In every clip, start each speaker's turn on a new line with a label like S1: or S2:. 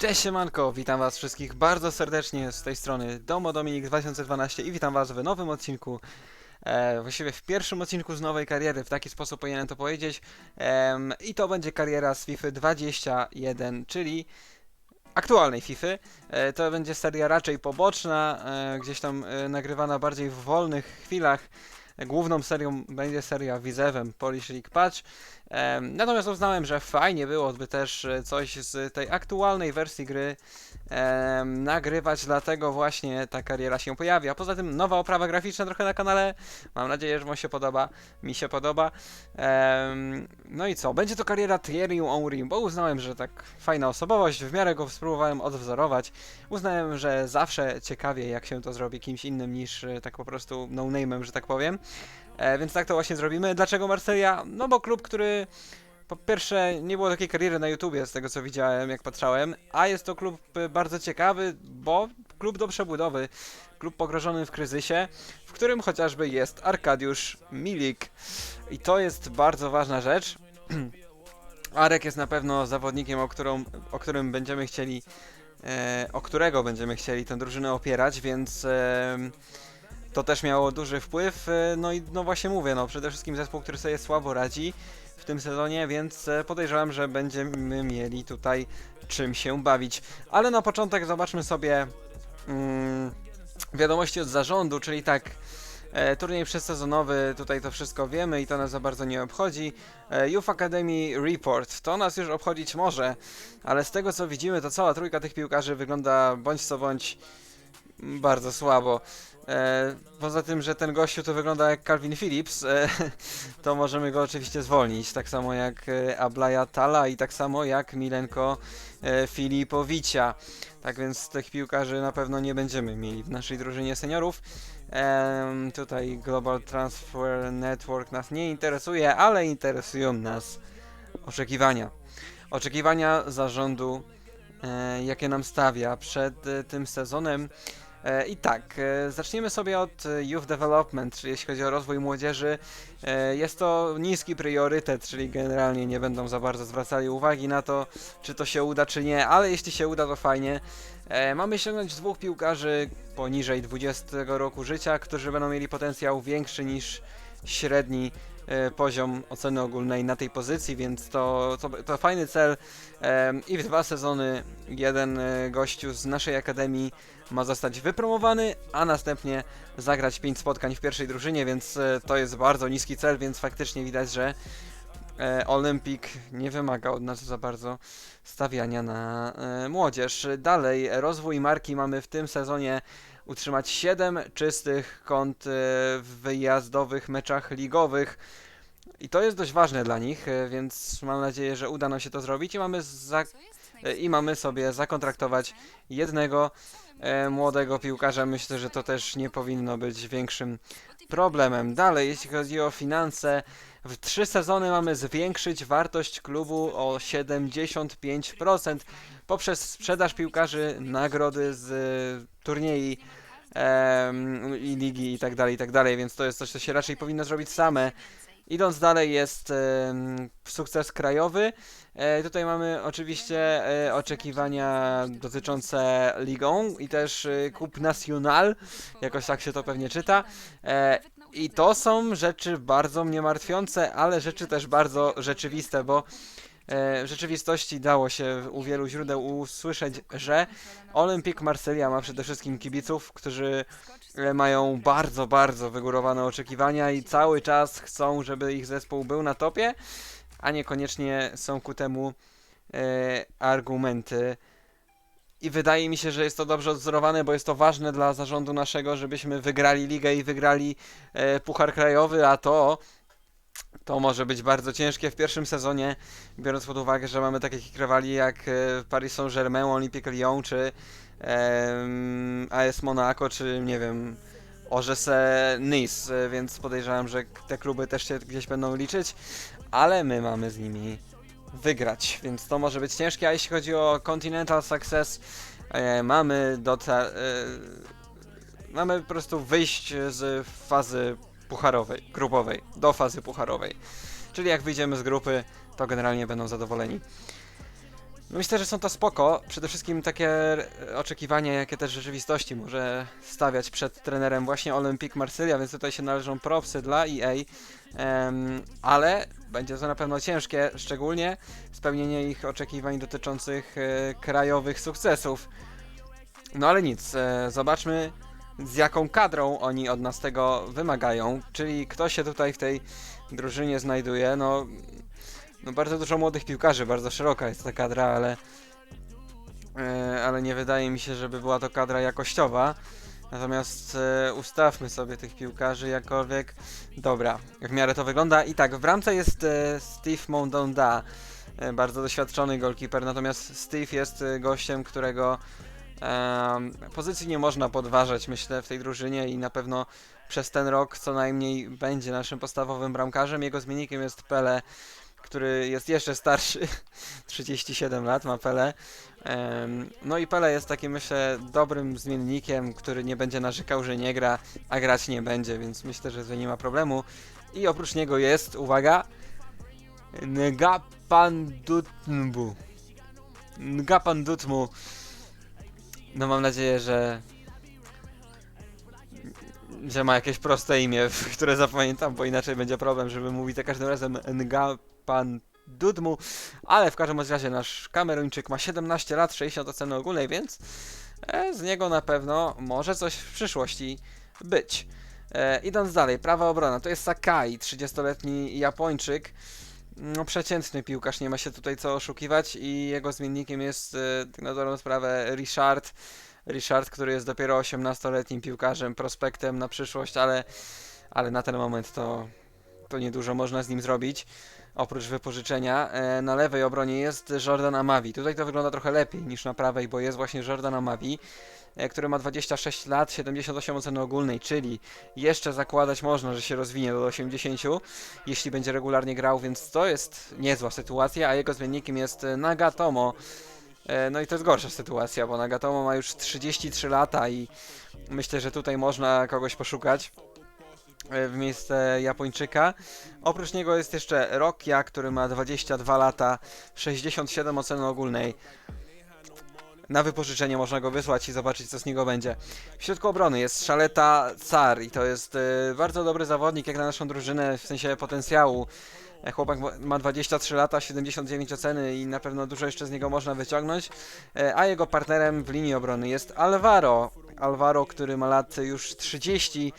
S1: Cześć siemanko, witam was wszystkich bardzo serdecznie z tej strony Domo Dominik 2012 i witam was w nowym odcinku e, właściwie w pierwszym odcinku z nowej kariery, w taki sposób powinienem to powiedzieć Em, i to będzie kariera z FIFA 21, czyli aktualnej FIFA. E, to będzie seria raczej poboczna, e, gdzieś tam e, nagrywana bardziej w wolnych chwilach. E, Główną serią będzie seria Wizewem Polish League Patch. Natomiast uznałem, że fajnie byłoby też e, coś z tej aktualnej wersji gry nagrywać, dlatego właśnie ta kariera się pojawia. Poza tym nowa oprawa graficzna trochę na kanale. Mam nadzieję, że wam się podoba. Mi się podoba. No i co? Będzie to kariera Thierry Henry, bo uznałem, że tak fajna osobowość, w miarę go spróbowałem odwzorować. Uznałem, że zawsze ciekawie jak się to zrobi kimś innym niż e, tak po prostu no-name'em, że tak powiem. E, więc tak to właśnie zrobimy. Dlaczego Marseilla? No bo klub, który po pierwsze nie było takiej kariery na YouTubie z tego co widziałem, jak patrzałem, a jest to klub e, bardzo ciekawy, bo klub do przebudowy, klub pogrożony w kryzysie, w którym chociażby jest Arkadiusz Milik. I to jest bardzo ważna rzecz. Arek jest na pewno zawodnikiem, o, którą, o którym będziemy chcieli, e, o którego będziemy chcieli tę drużynę opierać, więc em, to też miało duży wpływ. e, No i no właśnie mówię, no przede wszystkim zespół, który sobie słabo radzi w tym sezonie, więc e, podejrzewam, że będziemy mieli tutaj czym się bawić. Ale na początek zobaczmy sobie mm, wiadomości od zarządu, czyli tak. E, turniej przedsezonowy, tutaj to wszystko wiemy i to nas za bardzo nie obchodzi. E, Youth Academy Report, to nas już obchodzić może, ale z tego co widzimy, to cała trójka tych piłkarzy wygląda bądź co bądź bardzo słabo. E, poza tym, że ten gościu to wygląda jak Calvin Phillips, e, to możemy go oczywiście zwolnić, tak samo jak e, Ablaja Tala i tak samo jak Milenko e, Filipowicia. Tak więc tych piłkarzy na pewno nie będziemy mieli w naszej drużynie seniorów. Tutaj Global Transfer Network nas nie interesuje, ale interesują nas oczekiwania. Oczekiwania zarządu, jakie nam stawia przed tym sezonem. E, I tak, e, zaczniemy sobie od e, Youth Development, czyli jeśli chodzi o rozwój młodzieży. Jest to niski priorytet, czyli generalnie nie będą za bardzo zwracali uwagi na to, czy to się uda, czy nie, ale jeśli się uda, to fajnie. Mamy ściągnąć dwóch piłkarzy poniżej 20 roku życia, którzy będą mieli potencjał większy niż średni poziom oceny ogólnej na tej pozycji, więc to, to, to fajny cel. I w dwa sezony jeden e, gościu z naszej akademii ma zostać wypromowany, a następnie zagrać 5 spotkań w pierwszej drużynie, więc e, to jest bardzo niski cel, więc faktycznie widać, że e, Olympik nie wymaga od nas za bardzo stawiania na e, młodzież. Dalej, rozwój marki mamy w tym sezonie utrzymać 7 czystych kont e, w wyjazdowych meczach ligowych. I to jest dość ważne dla nich, e, więc mam nadzieję, że uda nam się to zrobić i mamy, za, e, i mamy sobie zakontraktować jednego młodego piłkarza. Myślę, że to też nie powinno być większym problemem. Dalej, jeśli chodzi o finanse, w trzy sezony mamy zwiększyć wartość klubu o 75% poprzez sprzedaż piłkarzy, nagrody z turniej i ligi i tak dalej, i tak dalej, więc to jest coś, co się raczej powinno zrobić same. Idąc dalej jest sukces krajowy. E, tutaj mamy oczywiście e, oczekiwania dotyczące ligą i też e, Coupe National, jakoś tak się to pewnie czyta. E, I to są rzeczy bardzo mnie martwiące, ale rzeczy też bardzo rzeczywiste, bo w rzeczywistości dało się u wielu źródeł usłyszeć, że Olympique Marsylia ma przede wszystkim kibiców, którzy e, mają bardzo, bardzo wygórowane oczekiwania i cały czas chcą, żeby ich zespół był na topie, a niekoniecznie są ku temu e, argumenty. I wydaje mi się, że jest to dobrze odzorowane, bo jest to ważne dla zarządu naszego, żebyśmy wygrali ligę i wygrali e, Puchar Krajowy, a to to może być bardzo ciężkie w pierwszym sezonie, biorąc pod uwagę, że mamy takich rywali jak e, Paris Saint-Germain, Olympique Lyon, czy em, AS Monaco, czy nie wiem, Orze Nice, e, więc podejrzewam, że te kluby też się gdzieś będą liczyć, ale my mamy z nimi wygrać, więc to może być ciężkie, a jeśli chodzi o Continental Success, e, mamy dota, e, mamy po prostu wyjść z fazy pucharowej, grupowej, do fazy pucharowej. Czyli jak wyjdziemy z grupy, to generalnie będą zadowoleni. No myślę, że są to spoko. Przede wszystkim takie oczekiwania, jakie też rzeczywistości może stawiać przed trenerem właśnie Olympique Marsylia, więc tutaj się należą propsy dla EA. Em, ale będzie to na pewno ciężkie, szczególnie spełnienie ich oczekiwań dotyczących e, krajowych sukcesów. No ale nic, e, zobaczmy z jaką kadrą oni od nas tego wymagają, czyli kto się tutaj w tej drużynie znajduje. No, no bardzo dużo młodych piłkarzy, bardzo szeroka jest ta kadra, ale e, ale nie wydaje mi się, żeby była to kadra jakościowa. Natomiast e, ustawmy sobie tych piłkarzy jakkolwiek. Dobra, w miarę to wygląda. I tak, w bramce jest e, Steve Mondonda, e, bardzo doświadczony goalkeeper, natomiast Steve jest e, gościem, którego pozycji nie można podważać, myślę, w tej drużynie i na pewno przez ten rok co najmniej będzie naszym podstawowym bramkarzem. Jego zmiennikiem jest Pele, który jest jeszcze starszy, 37 lat ma Pele. No i Pele jest takim, myślę, dobrym zmiennikiem, który nie będzie narzekał, że nie gra, a grać nie będzie, więc myślę, że to nie ma problemu. I oprócz niego jest, uwaga, Ngapandutnbu. Ngapandutmu. No mam nadzieję, że że ma jakieś proste imię, które zapamiętam, bo inaczej będzie problem, żeby mówić za każdym razem Ngapandutmu. Ale w każdym razie nasz Kameruńczyk ma 17 lat, 60 oceny ogólnej, więc e, z niego na pewno może coś w przyszłości być. E, idąc dalej, prawa obrona, to jest Sakai, 30-letni Japończyk. No, przeciętny piłkarz, nie ma się tutaj co oszukiwać i jego zmiennikiem jest, e, tak na dobrą sprawę, Richard. Richard, który jest dopiero 18-letnim piłkarzem, prospektem na przyszłość, ale, ale na ten moment to, to niedużo można z nim zrobić. Oprócz wypożyczenia, e, na lewej obronie jest Jordan Amavi. Tutaj to wygląda trochę lepiej niż na prawej, bo jest właśnie Jordan Amavi, który ma 26 lat, 78 oceny ogólnej, czyli jeszcze zakładać można, że się rozwinie do 80, jeśli będzie regularnie grał, więc to jest niezła sytuacja, a jego zmiennikiem jest e, Nagatomo. E, No i to jest gorsza sytuacja, bo Nagatomo ma już 33 lata i myślę, że tutaj można kogoś poszukać e, w miejsce Japończyka. Oprócz niego jest jeszcze Rokia, który ma 22 lata, 67 oceny ogólnej. Na wypożyczenie można go wysłać i zobaczyć, co z niego będzie. W środku obrony jest Szaleta Car i to jest e, bardzo dobry zawodnik, jak na naszą drużynę, w sensie potencjału. E, Chłopak ma- ma 23 lata, 79 oceny i na pewno dużo jeszcze z niego można wyciągnąć. E, A jego partnerem w linii obrony jest Alvaro. Alvaro, który ma lat już 30.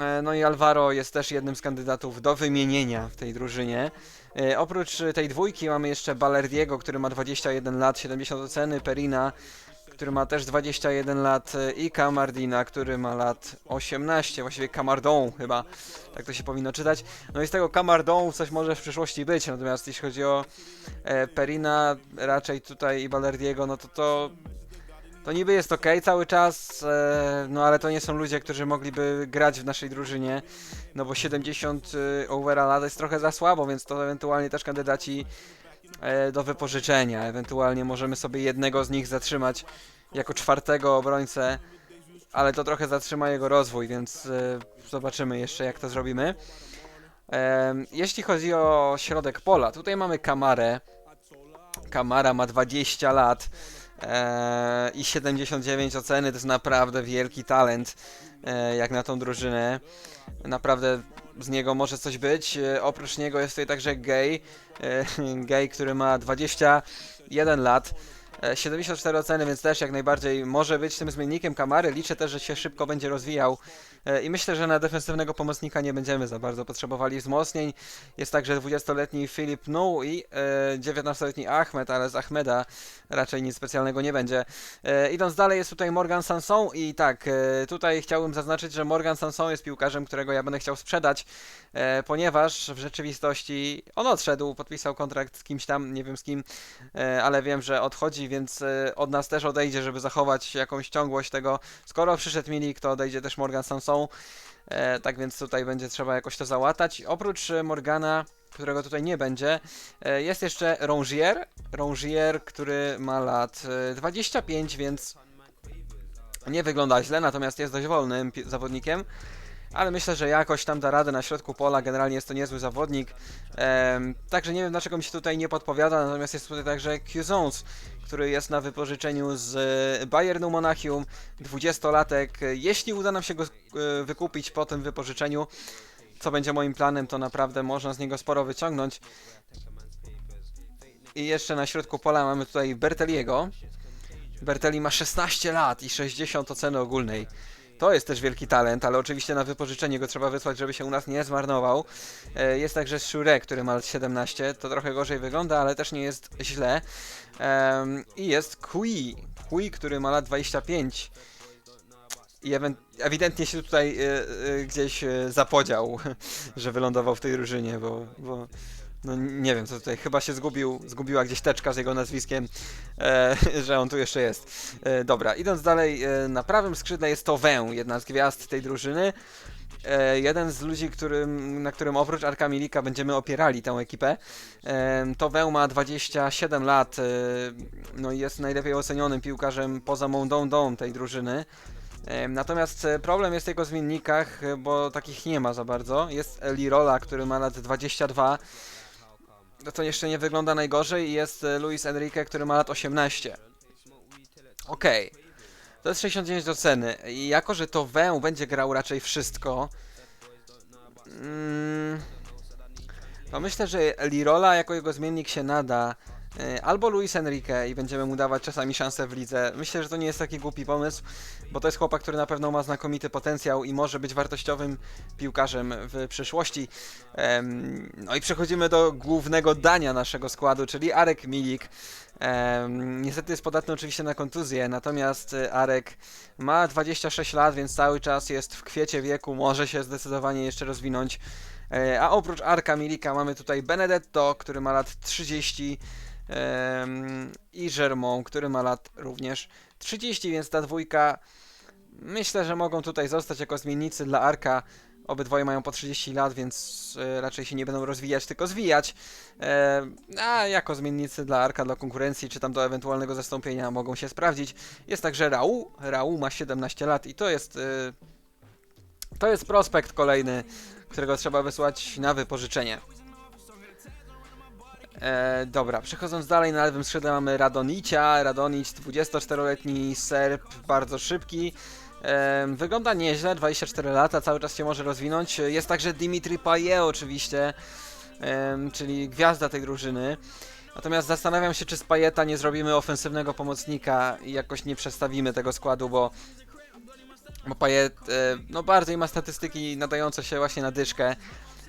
S1: E, No i Alvaro jest też jednym z kandydatów do wymienienia w tej drużynie. E, Oprócz tej dwójki mamy jeszcze Balerdiego, który ma 21 lat, 70 oceny, Perina, który ma też 21 lat e, i Camardina, który ma lat 18, właściwie Camardon chyba, tak to się powinno czytać. No i z tego Camardon coś może w przyszłości być, natomiast jeśli chodzi o e, Perina, raczej tutaj i Balerdiego, no to to to niby jest ok cały czas, e, no ale to nie są ludzie, którzy mogliby grać w naszej drużynie, no bo 70 y, overalla to jest trochę za słabo, więc to ewentualnie też kandydaci e, do wypożyczenia. Ewentualnie możemy sobie jednego z nich zatrzymać jako czwartego obrońcę, ale to trochę zatrzyma jego rozwój, więc e, zobaczymy jeszcze jak to zrobimy. Em, jeśli chodzi o środek pola, tutaj mamy Kamarę. Kamara ma 20 lat e, i 79 oceny, to jest naprawdę wielki talent e, jak na tą drużynę. Naprawdę z niego może coś być. E, oprócz niego jest tutaj także Gay, Gay, który ma 21 lat. e, 74 oceny, więc też jak najbardziej może być tym zmiennikiem Kamary. Liczę też, że się szybko będzie rozwijał i myślę, że na defensywnego pomocnika nie będziemy za bardzo potrzebowali wzmocnień. Jest także 20-letni Filip Nou i e, 19-letni Ahmed, ale z Ahmeda raczej nic specjalnego nie będzie. E, idąc dalej jest tutaj Morgan Sanson i tak, e, tutaj chciałbym zaznaczyć, że Morgan Sanson jest piłkarzem, którego ja będę chciał sprzedać, e, ponieważ w rzeczywistości on odszedł, podpisał kontrakt z kimś tam, nie wiem z kim, e, ale wiem, że odchodzi, więc e, od nas też odejdzie, żeby zachować jakąś ciągłość tego. Skoro przyszedł Milik, to odejdzie też Morgan Sanson, e, tak więc tutaj będzie trzeba jakoś to załatać. Oprócz e, Morgana, którego tutaj nie będzie, e, jest jeszcze Rongier, Rongier, który ma lat e, 25, więc nie wygląda źle, natomiast jest dość wolnym zawodnikiem. ale myślę, że jakoś tam da radę na środku pola. Generalnie jest to niezły zawodnik. Także nie wiem, dlaczego mi się tutaj nie podpowiada, natomiast jest tutaj także Q-Zones, który jest na wypożyczeniu z e, Bayernu Monachium, 20-latek. Jeśli uda nam się go e, wykupić po tym wypożyczeniu, co będzie moim planem, to naprawdę można z niego sporo wyciągnąć. I jeszcze na środku pola mamy tutaj Berteliego. Berteli ma 16 lat i 60 oceny ogólnej. To jest też wielki talent, ale oczywiście na wypożyczenie go trzeba wysłać, żeby się u nas nie zmarnował. E, Jest także Shure, który ma lat 17. To trochę gorzej wygląda, ale też nie jest źle. I jest Kui. Kui, który ma lat 25. I ewidentnie się tutaj e, e, gdzieś zapodział, że wylądował w tej drużynie, bo, bo no nie wiem co tutaj, chyba się zgubił, zgubiła gdzieś teczka z jego nazwiskiem, e, że on tu jeszcze jest. E, dobra, idąc dalej, e, na prawym skrzydle jest to Wę, jedna z gwiazd tej drużyny. E, jeden z ludzi, którym, na którym oprócz Arka Milika będziemy opierali tę ekipę. E, to Wę ma 27 lat, e, no i jest najlepiej ocenionym piłkarzem poza Mondą tej drużyny. E, Natomiast e, problem jest jego zmiennikach, e, bo takich nie ma za bardzo. Jest Lirola, który ma lat 22. No to jeszcze nie wygląda najgorzej i jest e, Luis Enrique, który ma lat 18. Okej. To jest 69 do ceny. I jako, że to Wę będzie grał raczej wszystko, mm, to myślę, że Lirola jako jego zmiennik się nada. E, Albo Luis Enrique i będziemy mu dawać czasami szansę w lidze. Myślę, że to nie jest taki głupi pomysł, bo to jest chłopak, który na pewno ma znakomity potencjał i może być wartościowym piłkarzem w przyszłości. No i przechodzimy do głównego dania naszego składu, czyli Arek Milik. Niestety jest podatny oczywiście na kontuzję, natomiast e, Arek ma 26 lat, więc cały czas jest w kwiecie wieku, może się zdecydowanie jeszcze rozwinąć. E, A oprócz Arka Milika mamy tutaj Benedetto, który ma lat 30 em, i Germont, który ma lat również 30, więc ta dwójka myślę, że mogą tutaj zostać jako zmiennicy dla Arka. Obydwoje mają po 30 lat, więc e, raczej się nie będą rozwijać, tylko zwijać. A jako zmiennicy dla Arka, dla konkurencji, czy tam do ewentualnego zastąpienia mogą się sprawdzić. Jest także Raul. Raul ma 17 lat i to jest. E, to jest prospekt kolejny, którego trzeba wysłać na wypożyczenie. E, dobra, przechodząc dalej, na lewym skrzydle mamy Radonicia. Radonic, 24-letni Serb, bardzo szybki. E, wygląda nieźle, 24 lata, cały czas się może rozwinąć. Jest także Dimitri Payet oczywiście, em, czyli gwiazda tej drużyny. Natomiast zastanawiam się, czy z Payeta nie zrobimy ofensywnego pomocnika i jakoś nie przestawimy tego składu, bo bo Payet e, no bardziej ma statystyki nadające się właśnie na dyszkę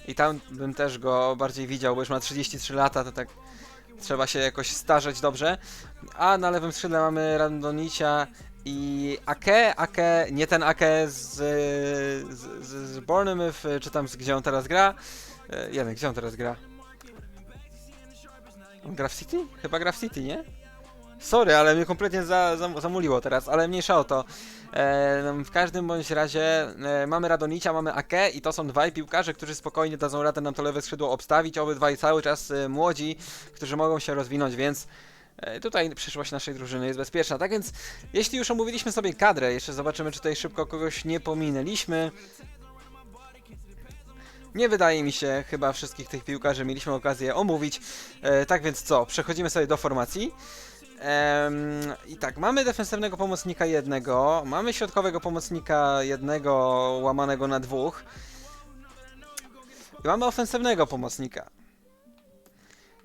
S1: i tam bym też go bardziej widział, bo już ma 33 lata, to tak trzeba się jakoś starzeć dobrze. A na lewym skrzydle mamy Randonicia i Ake, Ake, nie ten Ake z, z, z, Bournemouth, czy tam z, gdzie on teraz gra. Jeden, gdzie on teraz gra? Gra w City? Chyba gra w City, nie? Sorry, ale mnie kompletnie za, za, zamuliło teraz, ale mniejsza o to. E, w każdym bądź razie e, mamy Radonicia, mamy Ake i to są dwaj piłkarze, którzy spokojnie dadzą radę nam to lewe skrzydło obstawić. Obydwaj cały czas e, młodzi, którzy mogą się rozwinąć, więc e, tutaj przyszłość naszej drużyny jest bezpieczna. Tak więc, jeśli już omówiliśmy sobie kadrę, jeszcze zobaczymy, czy tutaj szybko kogoś nie pominęliśmy. Nie wydaje mi się, chyba wszystkich tych piłkarzy mieliśmy okazję omówić. E, tak więc co, przechodzimy sobie do formacji. I tak, mamy defensywnego pomocnika jednego, mamy środkowego pomocnika jednego łamanego na dwóch i mamy ofensywnego pomocnika.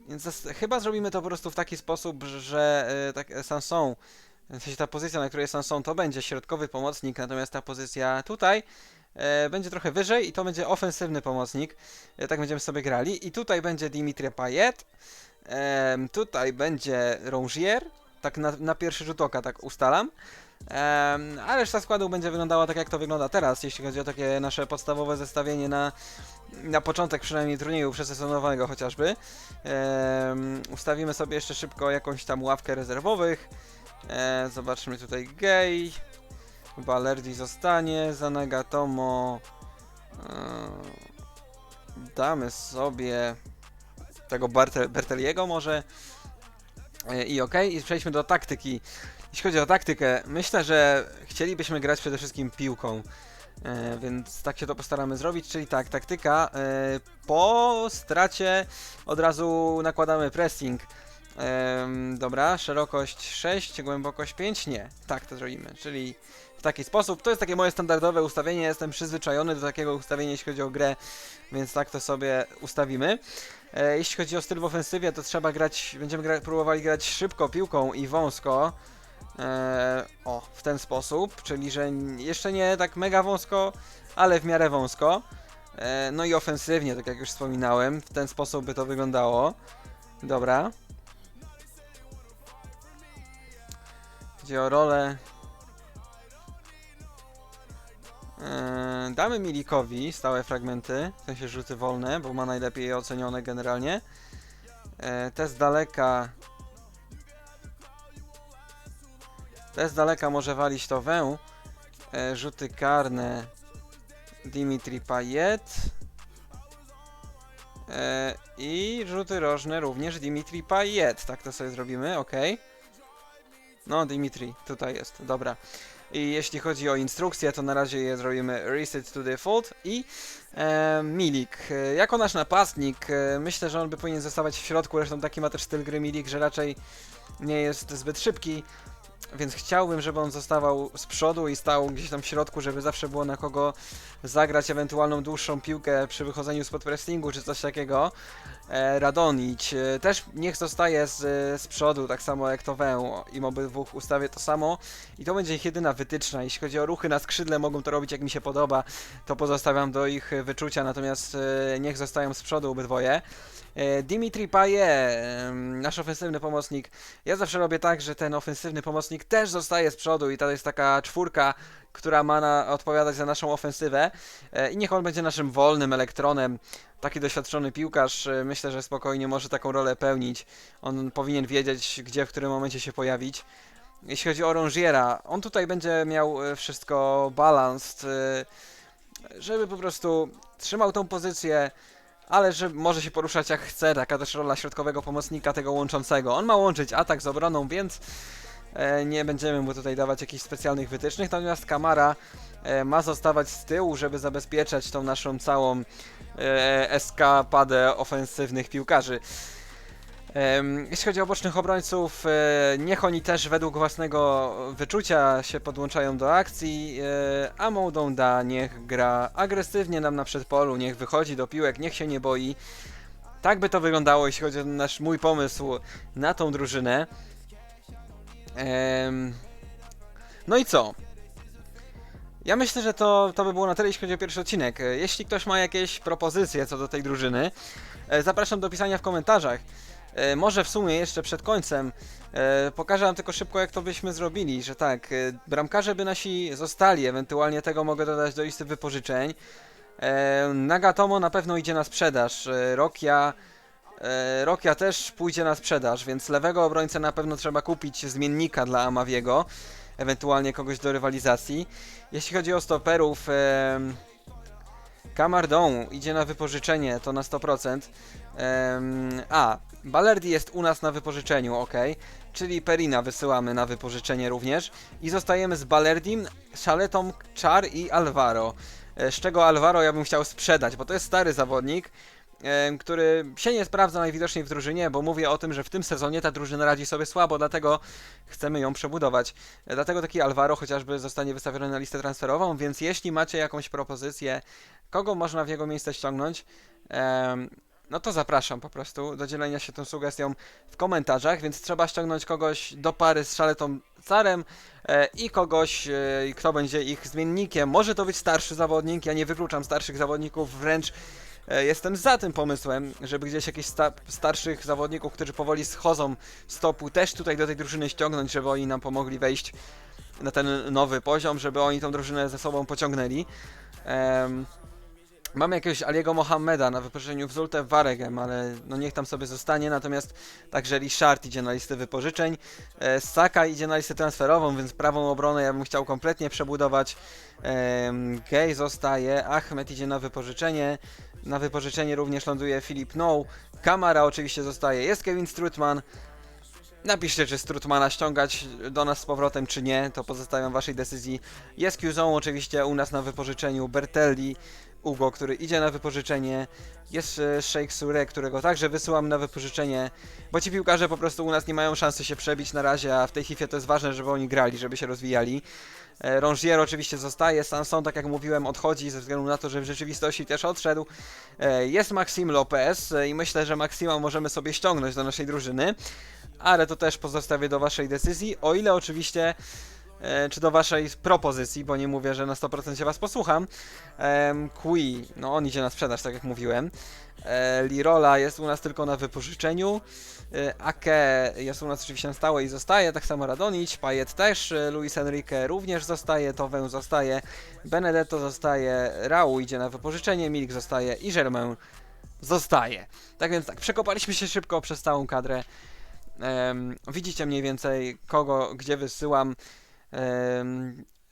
S1: Więc chyba zrobimy to po prostu w taki sposób, że e, tak, e, Sanson, w sensie ta pozycja, na której Sanson, to będzie środkowy pomocnik, natomiast ta pozycja tutaj e, będzie trochę wyżej i to będzie ofensywny pomocnik. E, tak będziemy sobie grali. I tutaj będzie Dimitri Payet, Tutaj będzie Rongier, tak na, na pierwszy rzut oka tak ustalam. A reszta składu będzie wyglądała tak jak to wygląda teraz, jeśli chodzi o takie nasze podstawowe zestawienie na, na początek przynajmniej turnieju przesesjonowego chociażby. Ustawimy sobie jeszcze szybko jakąś tam ławkę rezerwowych. E, zobaczmy tutaj Gay. Balerdi zostanie, Zanagatomo. E, damy sobie tego Barte- Berteliego może. E, I ok, i przejdźmy do taktyki. Jeśli chodzi o taktykę, myślę, że chcielibyśmy grać przede wszystkim piłką. E, więc tak się to postaramy zrobić, czyli tak, taktyka. E, po stracie od razu nakładamy pressing. Dobra, szerokość 6, głębokość 5? Nie, tak to zrobimy, czyli w taki sposób. To jest takie moje standardowe ustawienie, jestem przyzwyczajony do takiego ustawienia, jeśli chodzi o grę, więc tak to sobie ustawimy. E, jeśli chodzi o styl w ofensywie, to trzeba grać, będziemy gra, próbowali grać szybko piłką i wąsko. E, o, w ten sposób, czyli że jeszcze nie tak mega wąsko, ale w miarę wąsko. E, no i ofensywnie, tak jak już wspominałem, w ten sposób by to wyglądało. Dobra. Chodzi o rolę. E, damy Milikowi stałe fragmenty, w sensie rzuty wolne, bo ma najlepiej ocenione generalnie. E, te z daleka. Te z daleka może walić to wę. E, rzuty karne. Dimitri Payet. E, I rzuty rożne również Dimitri Payet. Tak to sobie zrobimy, ok. No, Dimitri, tutaj jest, dobra. I jeśli chodzi o instrukcję, to na razie je zrobimy reset to default i e, Milik. E, Jako nasz napastnik, e, myślę, że on by powinien zostawać w środku, zresztą taki ma też styl gry Milik, że raczej nie jest zbyt szybki, więc chciałbym, żeby on zostawał z przodu i stał gdzieś tam w środku, żeby zawsze było na kogo zagrać ewentualną dłuższą piłkę przy wychodzeniu spod pressingu czy coś takiego. E, Radonić e, też niech zostaje z, z przodu, tak samo jak to Wę im obydwu ustawię to samo i to będzie ich jedyna wytyczna. Jeśli chodzi o ruchy na skrzydle, mogą to robić jak mi się podoba, to pozostawiam do ich wyczucia, natomiast e, niech zostają z przodu obydwoje. E, Dimitri Payet, em, nasz ofensywny pomocnik. Ja zawsze robię tak, że ten ofensywny pomocnik też zostaje z przodu i to jest taka czwórka, która ma na, odpowiadać za naszą ofensywę. E, I niech on będzie naszym wolnym elektronem. Taki doświadczony piłkarz, e, myślę, że spokojnie może taką rolę pełnić. On powinien wiedzieć, gdzie, w którym momencie się pojawić. Jeśli chodzi o Rongiera, on tutaj będzie miał e, wszystko balanced, e, żeby po prostu trzymał tą pozycję, ale że może się poruszać jak chce, taka też rola środkowego pomocnika tego łączącego. On ma łączyć atak z obroną, więc e, nie będziemy mu tutaj dawać jakichś specjalnych wytycznych, natomiast Kamara e, ma zostawać z tyłu, żeby zabezpieczać tą naszą całą e, eskapadę ofensywnych piłkarzy. Jeśli chodzi o bocznych obrońców, e, niech oni też według własnego wyczucia się podłączają do akcji, e, a Moudonda niech gra agresywnie nam na przedpolu, niech wychodzi do piłek, niech się nie boi. Tak by to wyglądało, jeśli chodzi o nasz mój pomysł na tą drużynę. No i co? Ja myślę, że to, to by było na tyle, jeśli chodzi o pierwszy odcinek. Jeśli ktoś ma jakieś propozycje co do tej drużyny, e, zapraszam do pisania w komentarzach. E, Może w sumie jeszcze przed końcem e, pokażę wam tylko szybko, jak to byśmy zrobili, że tak, e, bramkarze by nasi zostali, ewentualnie tego mogę dodać do listy wypożyczeń. Nagatomo na pewno idzie na sprzedaż, Rokia, Rokia też pójdzie na sprzedaż, więc lewego obrońcę na pewno trzeba kupić zmiennika dla Amawiego, ewentualnie kogoś do rywalizacji. Jeśli chodzi o stoperów, Camardon idzie na wypożyczenie, to na 100%. Em, a, Balerdi jest u nas na wypożyczeniu, ok. Czyli Perina wysyłamy na wypożyczenie również. I zostajemy z Balerdim, Szaletą, Czar i Alvaro. E, Z czego Alvaro ja bym chciał sprzedać, bo to jest stary zawodnik, em, który się nie sprawdza najwidoczniej w drużynie, bo mówię o tym, że w tym sezonie ta drużyna radzi sobie słabo, dlatego chcemy ją przebudować. E, Dlatego taki Alvaro chociażby zostanie wystawiony na listę transferową, więc jeśli macie jakąś propozycję, kogo można w jego miejsce ściągnąć, no to zapraszam po prostu do dzielenia się tą sugestią w komentarzach, więc trzeba ściągnąć kogoś do pary z szaletą carem e, i kogoś, e, kto będzie ich zmiennikiem. Może to być starszy zawodnik, ja nie wykluczam starszych zawodników, wręcz e, jestem za tym pomysłem, żeby gdzieś jakichś sta starszych zawodników, którzy powoli schodzą z topu, też tutaj do tej drużyny ściągnąć, żeby oni nam pomogli wejść na ten nowy poziom, żeby oni tą drużynę ze sobą pociągnęli. Em, Mamy jakiegoś Aliego Mohameda na wypożyczeniu w Zulte Waregem, ale no niech tam sobie zostanie, natomiast także Richard idzie na listę wypożyczeń, e, Saka idzie na listę transferową, więc prawą obronę ja bym chciał kompletnie przebudować. Em, Gay zostaje, Ahmed idzie na wypożyczenie, na wypożyczenie również ląduje Filip Nou, Kamara oczywiście zostaje, jest Kevin Strutman, Napiszcie, czy Strutmana ściągać do nas z powrotem, czy nie, to pozostawiam waszej decyzji. Jest Qzone oczywiście u nas na wypożyczeniu, Bertelli, Ugo, który idzie na wypożyczenie, jest e, Sheikh Sure, którego także wysyłam na wypożyczenie, bo ci piłkarze po prostu u nas nie mają szansy się przebić na razie, a w tej FIFA to jest ważne, żeby oni grali, żeby się rozwijali. E, Rongier oczywiście zostaje, Sanson, tak jak mówiłem, odchodzi ze względu na to, że w rzeczywistości też odszedł. E, Jest Maxim Lopez i myślę, że Maxima możemy sobie ściągnąć do naszej drużyny, ale to też pozostawię do waszej decyzji, o ile oczywiście czy do waszej propozycji, bo nie mówię, że na 100% się was posłucham. Kui, no on idzie na sprzedaż, tak jak mówiłem. E, Lirola jest u nas tylko na wypożyczeniu. E, Ake jest u nas oczywiście na stałe i zostaje, tak samo Radonic, Payet też, e, Luis Enrique również zostaje, Towę zostaje, Benedetto zostaje, Rau idzie na wypożyczenie, Milik zostaje i Germain zostaje. Tak więc tak, przekopaliśmy się szybko przez całą kadrę. Widzicie mniej więcej kogo, gdzie wysyłam,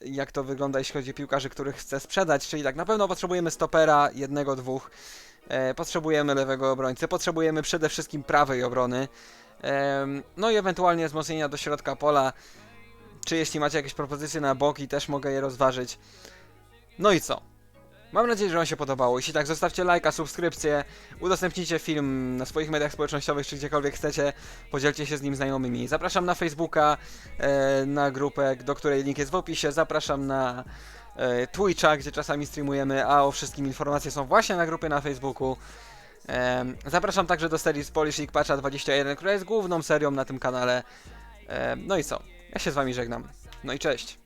S1: jak to wygląda, jeśli chodzi o piłkarzy, których chcę sprzedać, czyli tak, na pewno potrzebujemy stopera, jednego, dwóch, e, potrzebujemy lewego obrońcy, potrzebujemy przede wszystkim prawej obrony, no i ewentualnie wzmocnienia do środka pola, czy jeśli macie jakieś propozycje na boki, też mogę je rozważyć. No i co? Mam nadzieję, że Wam się podobało. Jeśli tak, zostawcie lajka, subskrypcję, udostępnijcie film na swoich mediach społecznościowych, czy gdziekolwiek chcecie, podzielcie się z nim znajomymi. Zapraszam na Facebooka, e, na grupę, do której link jest w opisie, zapraszam na e, Twitcha, gdzie czasami streamujemy, a o wszystkim informacje są właśnie na grupie na Facebooku. Em, zapraszam także do serii z Polish League Patcha 21, która jest główną serią na tym kanale. No i co? Ja się z Wami żegnam. No i cześć.